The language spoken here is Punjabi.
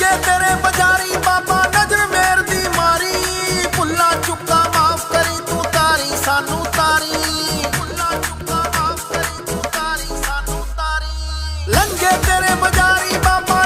ਜੇ ਤੇਰੇ ਬਜਾਰੀ ਬਾਬਾ ਨਜ਼ਰ ਮੇਰ ਦੀ ਮਾਰੀ, ਭੁੱਲਾ ਚੁੱਕਾ ਮਾਫ ਕਰੀ ਤੂੰ ਤਾਰੀ, ਸਾਨੂੰ ਤਾਰੀ। ਭੁੱਲਾ ਚੁੱਕਾ ਮਾਫ ਕਰੀ ਤੂੰ ਤਾਰੀ, ਸਾਨੂੰ ਤਾਰੀ। ਲੰਗੇ ਤੇਰੇ ਬਜਾਰੀ ਬਾਬਾ